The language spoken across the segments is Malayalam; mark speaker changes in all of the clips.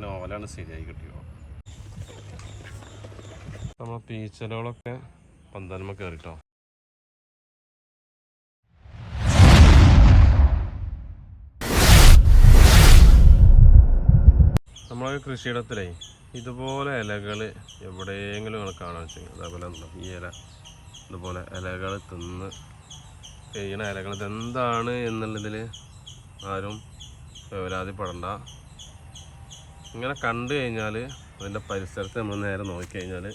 Speaker 1: പിന്നെ ഓലാണ് ശരിയായി കിട്ടിയോ നമ്മൾ പീച്ചലുകളൊക്കെ പന്തലുമ്മ കയറിട്ടോ നമ്മളെ കൃഷിയിടത്തിലേ ഇതുപോലെ ഇലകൾ എവിടെയെങ്കിലും നിങ്ങൾ കാണാൻ വെച്ചെങ്കിൽ അതേപോലെ ഈ ഇല ഇതുപോലെ ഇലകൾ തിന്ന് കഴിയണ ഇലകൾ ഇതെന്താണ് എന്നുള്ളതിൽ ആരും വേവലാതിപ്പെടണ്ട ഇങ്ങനെ കണ്ടു കഴിഞ്ഞാൽ അതിന്റെ പരിസരത്ത് നമ്മൾ നേരെ നോക്കിക്കഴിഞ്ഞാൽ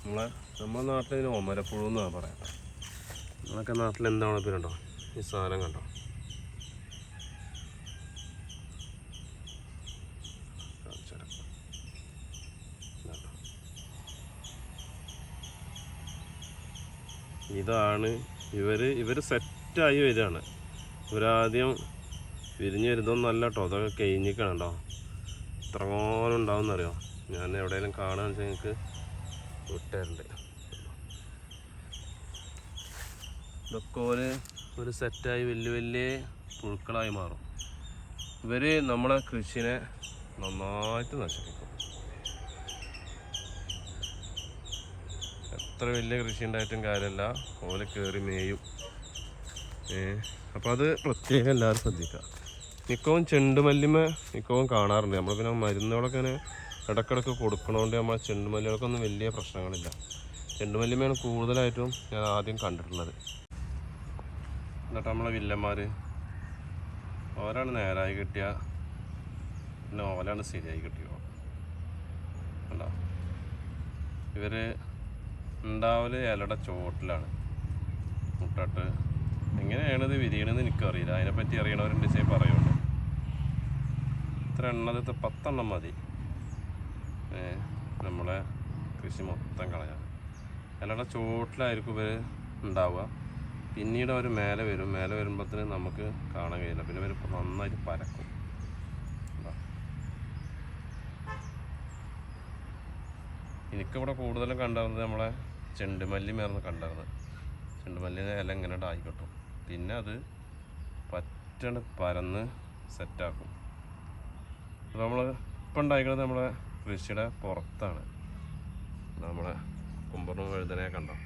Speaker 1: നമ്മളെ നമ്മുടെ നാട്ടിൽ ഇതിന് ഒമരപ്പുഴ എന്നാണ് പറയാം നിങ്ങളൊക്കെ നാട്ടിൽ എന്താണ് പേരുണ്ടോ ഈ സാധനം കണ്ടോ. ഇതാണ് ഇവർ ഇവർ സെറ്റായി വരികയാണ്. ഇവരാദ്യം വിരിഞ്ഞ് വരുന്നതൊന്നല്ല കേട്ടോ. അതൊക്കെ കഴിഞ്ഞിക്കണം കേട്ടോ. എത്രങ്ങോളം ഉണ്ടാവും അറിയോ ഞാൻ എവിടെയെങ്കിലും കാണാന്ന് വെച്ചാൽ നിങ്ങൾക്ക് വിട്ടുതരണ്ട് ഇതൊക്കെ ഒരു ഒരു സെറ്റായി വലിയ വലിയ പുഴുക്കളായി മാറും. ഇവർ നമ്മളെ കൃഷിനെ നന്നായിട്ട് നശിപ്പിക്കും. എത്ര വലിയ കൃഷി ഉണ്ടായിട്ടും കാര്യമല്ല ഓല കയറി മേയും. ഏ അപ്പോൾ അത് പ്രത്യേകം എല്ലാവരും ശ്രദ്ധിക്കുക മിക്കവും ചെണ്ടുമല്ലിമ മിക്കവും കാണാറുണ്ട്. നമ്മൾ പിന്നെ മരുന്നുകളൊക്കെ ഇങ്ങനെ ഇടക്കിടക്ക് കൊടുക്കണോണ്ട് നമ്മൾ ചെണ്ടുമല്ലികൾക്കൊന്നും വലിയ പ്രശ്നങ്ങളില്ല. ചെണ്ടുമല്ലിമയാണ് കൂടുതലായിട്ടും ഞാൻ ആദ്യം കണ്ടിട്ടുള്ളത്. എന്നിട്ട് നമ്മളെ വില്ലന്മാർ ഓരാണ് നേരായി കിട്ടിയ പിന്നെ ഓലാണ് ശരിയായി കിട്ടിയോ? ഇവർ ഉണ്ടാവൽ ഇലയുടെ ചോട്ടിലാണ്. മുട്ടട്ട് എങ്ങനെയാണ് ഇത് വിരിയണമെന്ന് എനിക്കറിയില്ല. അതിനെപ്പറ്റി അറിയണവരുണ്ട് ചെയ്ത് പറയുന്നുണ്ട് ഇത്ര എണ്ണത് പത്തെണ്ണം മതി. നമ്മളെ കൃഷി മൊത്തം കളയാം. അല്ലാതെ ചോട്ടിലായിരിക്കും ഇവർ ഉണ്ടാവുക. പിന്നീട് അവർ മേലെ വരും. മേലെ വരുമ്പോഴത്തേന് നമുക്ക് കാണാൻ കഴിയില്ല. പിന്നെ ഇവർ നന്നായിട്ട് പരക്കും? എനിക്കിവിടെ കൂടുതലും കണ്ടായിരുന്നത് നമ്മളെ ചെണ്ടുമല്ലി മേർന്ന് കണ്ടായിരുന്നത് ചെണ്ടുമല്ലിനെ ഇല ഇങ്ങനെ ആയിക്കോട്ടും പിന്നെ അത് പറ്റണ പരന്ന് സെറ്റാക്കും. നമ്മൾ ഇപ്പം ഉണ്ടായിക്കുന്നത് നമ്മളെ കൃഷിയുടെ പുറത്താണ്. നമ്മളെ കുമ്പറും എഴുതനെ കണ്ടോ?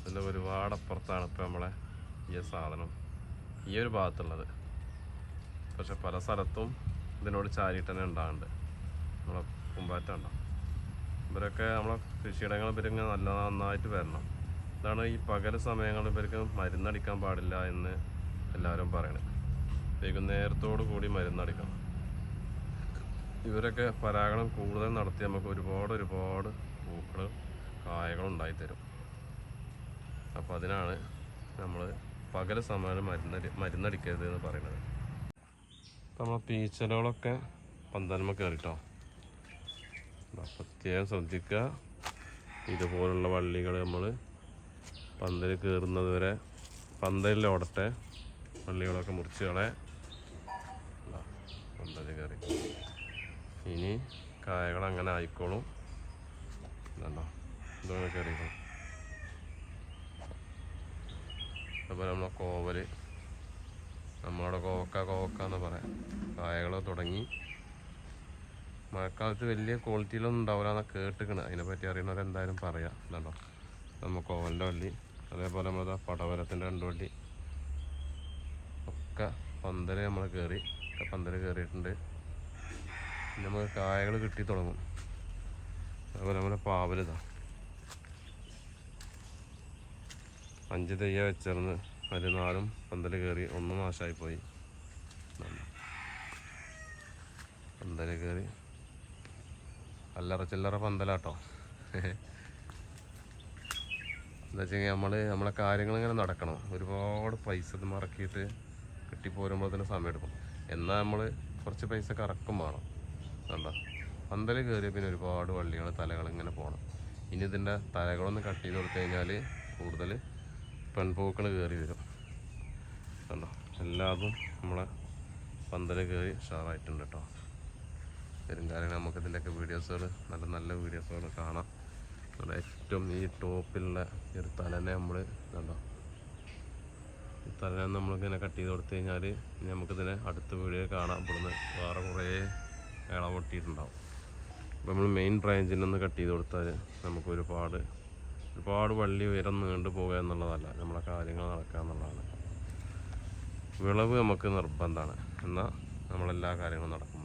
Speaker 1: ഇതിന്റെ ഒരുപാട് അപ്പുറത്താണ് ഇപ്പം നമ്മളെ ഈ സാധനം. ഈ ഒരു ഭാഗത്തുള്ളത്. പക്ഷെ പല സ്ഥലത്തും ഇതിനോട് ചാരിയിട്ട് തന്നെ ഉണ്ടാകുന്നുണ്ട് നമ്മളെ കുമ്പാറ്റ ഉണ്ടാവും ഇവരൊക്കെ നമ്മളെ കൃഷിയിടങ്ങൾ ഇവരിങ്ങനെ നല്ല നന്നായിട്ട് വരണം. ഇതാണ് ഈ പകൽ സമയങ്ങളിൽ ഇവർക്ക് മരുന്നടിക്കാൻ പാടില്ല എന്ന് എല്ലാവരും പറയണത്? വൈകുന്നേരത്തോടു കൂടി മരുന്നടിക്കണം. ഇവരൊക്കെ പരാഗണം കൂടുതൽ നടത്തി നമുക്ക് ഒരുപാട് ഒരുപാട് പൂക്കൾ കായകൾ ഉണ്ടായിത്തരും. അപ്പോൾ അതിനാണ് നമ്മൾ പകൽ സമയം മരുന്നടി മരുന്നടിക്കരുത് എന്ന് പറയുന്നത് നമ്മൾ പീച്ചലുകളൊക്കെ പന്തലുമ കയറിട്ടോ പ്രത്യേകം ശ്രദ്ധിക്കുക. ഇതുപോലുള്ള വള്ളികൾ നമ്മൾ പന്തൽ കയറുന്നത് വരെ പന്തലിൽ ഓടട്ടെ. വള്ളികളൊക്കെ മുറിച്ച് കളെ. പന്തൽ കയറി ഇനി കായകൾ അങ്ങനെ ആയിക്കോളും. ഇതുണ്ടോ? ഇതോടെ കയറിക്കോളും അതുപോലെ നമ്മളെ കോവൽ നമ്മളവിടെ കോവക്ക കോവക്ക എന്ന് പറയാം. കായകൾ തുടങ്ങി. മഴക്കാലത്ത് വലിയ ക്വാളിറ്റിയിലൊന്നും ഉണ്ടാവില്ല എന്നാണ് കേട്ടിരിക്കണേ അതിനെപ്പറ്റി അറിയണവരെന്തായാലും പറയാം. എന്താണോ നമ്മൾ കോവലിന്റെ വള്ളി അതേപോലെ നമ്മളത് പടവലത്തിന്റെ രണ്ട് വണ്ടി. ഒക്കെ പന്തൽ നമ്മൾ കയറി പന്തൽ കയറിയിട്ടുണ്ട് നമുക്ക് കായകൾ കിട്ടി തുടങ്ങും. അതുപോലെ നമ്മുടെ പാവലിതാ അഞ്ച് തെയ്യ വെച്ചിരുന്ന് അതിൽ നാലും പന്തൽ കയറി ഒന്ന് നാശമായി പോയി കയറി അല്ലറ ചില്ലറ പന്തലാട്ടോ. എന്താ വെച്ചാൽ നമ്മൾ നമ്മളെ കാര്യങ്ങളിങ്ങനെ നടക്കണം. ഒരുപാട് പൈസ മറക്കിയിട്ട് കിട്ടിപ്പോരുമ്പോൾ തന്നെ സമയം എടുക്കും. എന്നാൽ നമ്മൾ കുറച്ച് പൈസ കറക്കും വേണം. കണ്ട? പന്തൽ കയറിയ പിന്നെ ഒരുപാട് വള്ളികൾ തലകൾ ഇങ്ങനെ പോകണം ഇനി ഇതിന്റെ തലകളൊന്ന് കട്ട് ചെയ്ത് കൊടുത്തു കഴിഞ്ഞാൽ കൂടുതൽ പെൺപൂക്കൾ കയറി വരും. കണ്ടോ? എല്ലാതും നമ്മളെ പന്തൽ കയറി ഷാറായിട്ടുണ്ട് കേട്ടോ. വരും കാര്യങ്ങൾ നമുക്കിതിന്റെയൊക്കെ വീഡിയോസുകൾ നല്ല നല്ല വീഡിയോസുകൾ കാണാം. നമ്മുടെ ഏറ്റവും ഈ ടോപ്പിലുള്ള ഈ ഒരു തലനെ നമ്മൾ കണ്ടോ? ഈ തലനെ നമ്മളിങ്ങനെ കട്ട് ചെയ്ത് കൊടുത്തു കഴിഞ്ഞാൽ നമുക്കിതിനെ അടുത്ത വീഡിയോ കാണാം. ഇവിടുന്ന് വേറെ കുറേ ഇള പൊട്ടിയിട്ടുണ്ടാവും. അപ്പോൾ നമ്മൾ മെയിൻ ബ്രാഞ്ചിൽ ഒന്ന് കട്ട് ചെയ്ത് കൊടുത്താൽ നമുക്ക് ഒരുപാട് ഒരുപാട് വള്ളി ഉയരം നീണ്ടു പോകുക എന്നുള്ളതല്ല നമ്മളെ കാര്യങ്ങൾ നടക്കുക എന്നുള്ളതാണ്. വിളവ് നമുക്ക് നിർബന്ധമാണ്. എന്നാൽ നമ്മളെല്ലാ കാര്യങ്ങളും നടക്കും.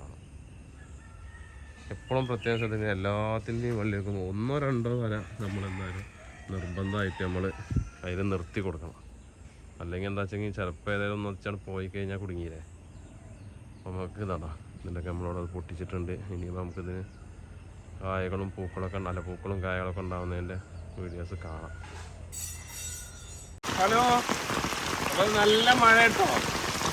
Speaker 1: എപ്പോഴും പ്രത്യേകം ശ്രദ്ധിക്കുക എല്ലാത്തിന്റെയും വള്ളിയൊക്കെ ഒന്നോ രണ്ടോ വര നമ്മളെന്തായാലും നിർബന്ധമായിട്ട് നമ്മൾ അതിൽ നിർത്തി കൊടുക്കണം. അല്ലെങ്കിൽ എന്താ വെച്ചെങ്കിൽ ചിലപ്പോൾ ഏതായാലും ഒന്ന് വെച്ചാൽ പോയി കഴിഞ്ഞാൽ കുടുങ്ങിയില്ലേ? അപ്പോൾ നമുക്ക് ഇതാണ് ഇതിന്റെയൊക്കെ നമ്മളോട് അത് പൊട്ടിച്ചിട്ടുണ്ട്. ഇനിയിപ്പോൾ നമുക്കിതിന് കായകളും പൂക്കളൊക്കെ നല്ല പൂക്കളും കായകളൊക്കെ ഉണ്ടാകുന്നതിന്റെ വീഡിയോസ് കാണാം.
Speaker 2: ഹലോ. അപ്പോൾ നല്ല മഴ കേട്ടോ.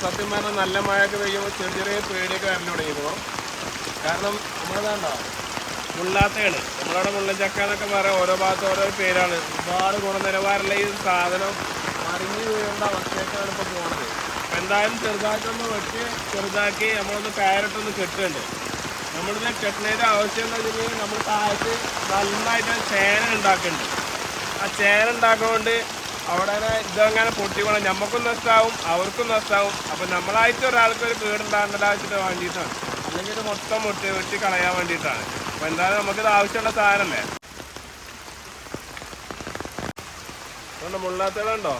Speaker 2: സത്യം പറഞ്ഞാൽ നല്ല മഴയൊക്കെ പെയ്യുമ്പോൾ ചെറിയ ചെറിയ പേടിയൊക്കെ വരൽ തുടങ്ങിയപ്പോൾ കാരണം നമ്മളതാണ്ടോ മുള്ളാത്തയാണ് നമ്മളവിടെ മുള്ളച്ചക്ക എന്നൊക്കെ പറയാം. ഓരോ ഭാഗത്ത് ഓരോ പേരാണ്. ഒരുപാട് ഗുണനിലവാരമുള്ള ഈ സാധനം മറിഞ്ഞു വീഴേണ്ട അവസ്ഥയൊക്കെയാണ് ഇപ്പോൾ പോകുന്നത് എന്തായാലും ചെറുതായിട്ടൊന്ന് വെട്ടി ചെറുതാക്കി നമ്മളൊന്ന് കയറിട്ടൊന്ന് കെട്ടുന്നുണ്ട് നമ്മളിത് കെട്ടുന്നതിന്റെ ആവശ്യം എന്ന് വെച്ചിട്ടുണ്ടെങ്കിൽ നമ്മൾ താഴത്ത് നന്നായിട്ട് ചേന ഉണ്ടാക്കുന്നുണ്ട് ആ ചേന ഉണ്ടാക്കുന്നതുകൊണ്ട് അവിടെ ഇതങ്ങനെ പൊട്ടിക്കണം നമുക്കും നഷ്ടമാവും അവർക്കും നഷ്ടമാവും അപ്പം നമ്മളായിട്ട് ഒരാൾക്കൊരു ഒരു കേടുണ്ടാകേണ്ട ആവശ്യത്തിന് വേണ്ടിയിട്ടാണ് അല്ലെങ്കിൽ ഇത് മൊത്തം മുട്ടി വെട്ടി കളയാൻ വേണ്ടിയിട്ടാണ്. അപ്പം എന്തായാലും നമുക്കിത് ആവശ്യമുള്ള സാധനമല്ലേ? അതുകൊണ്ട് മുള്ളാത്തകളുണ്ടോ?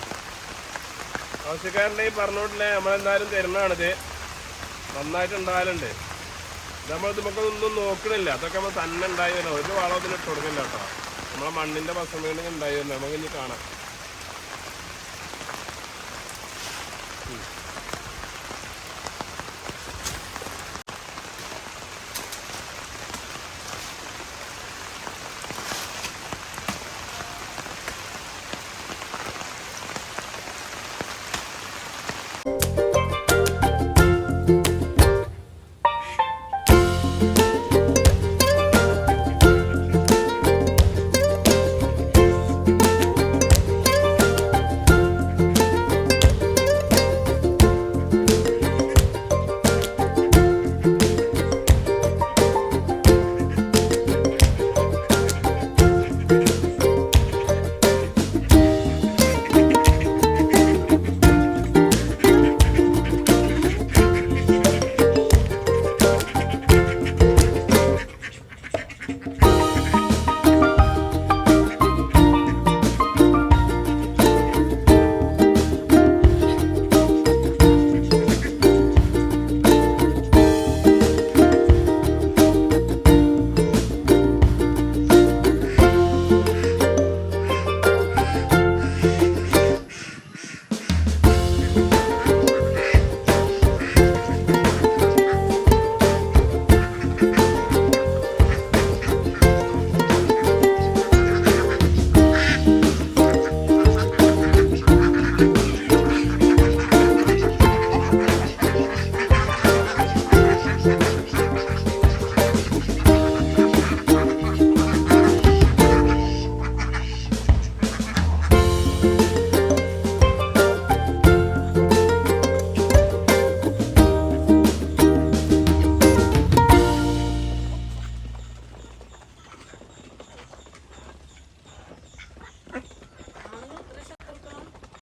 Speaker 2: ഈ പറഞ്ഞോട്ടില്ലേ നമ്മളെന്തായാലും തരുന്നതാണിത്. നന്നായിട്ട് ഉണ്ടായാലുണ്ട് നമ്മളിത് നമുക്കൊന്നും നോക്കണില്ല. അതൊക്കെ നമ്മൾ തന്നെ ഉണ്ടായി വരുന്നത് ഒരു വളം ഇതിന് ഇട്ട് കൊടുക്കില്ല കേട്ടോ. നമ്മളെ മണ്ണിന്റെ പസം വീണ്ടെങ്കിൽ ഉണ്ടായി വരുന്നത് നമുക്ക് ഇനി കാണാം.